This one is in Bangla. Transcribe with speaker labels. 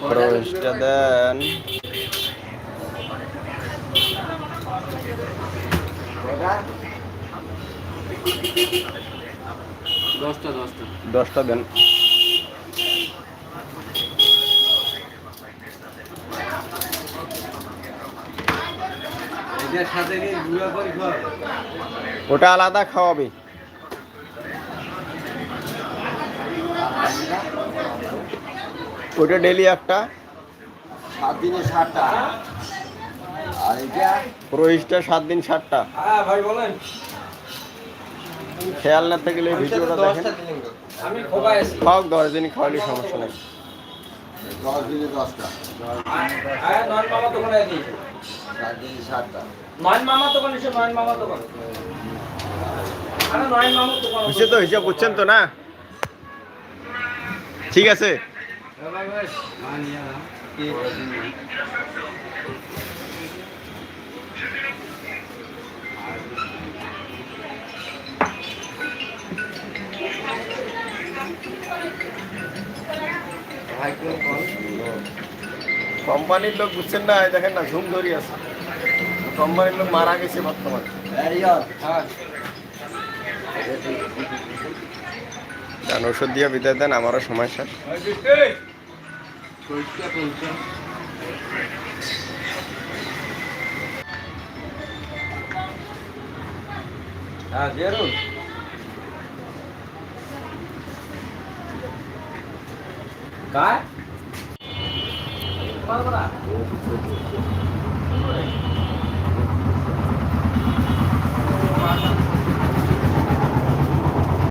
Speaker 1: খরচটা দেন
Speaker 2: দশটা।
Speaker 1: দেন। ওটা আলাদা খাওয়াবে। ওটা ডেলি একটা।
Speaker 3: সাত দিনে ষাটটা আর এটা?
Speaker 1: রোহিসটা সাত দিন সাতটা।
Speaker 2: হ্যাঁ ভাই বলেন।
Speaker 1: খেয়াল না থাকলে ভিডিওটা দেখেন।
Speaker 2: আমি খোবাই আছি।
Speaker 1: খাওক দশ দিন খাওয়ালে সমস্যা নেই।
Speaker 3: দশ দিনে দশটা।
Speaker 2: হ্যাঁ মামা দিয়েছে
Speaker 3: সাত দিনে ষাটটা
Speaker 2: মামা মামা
Speaker 1: বুঝছে তো হিসাব বুঝছেন তো না? ঠিক আছে। কোম্পানির লোক বুঝছেন না দেখেন না, ঝুম ধরি আছে। কোম্পানির লোক মারা গেছে বর্তমানে। ওষুধ দিয়ে বিদায় দেন, আমারও সময় শেষ।
Speaker 2: পরিষ্কার পরিষ্কার হ্যাঁ জেরুন काय बरोबर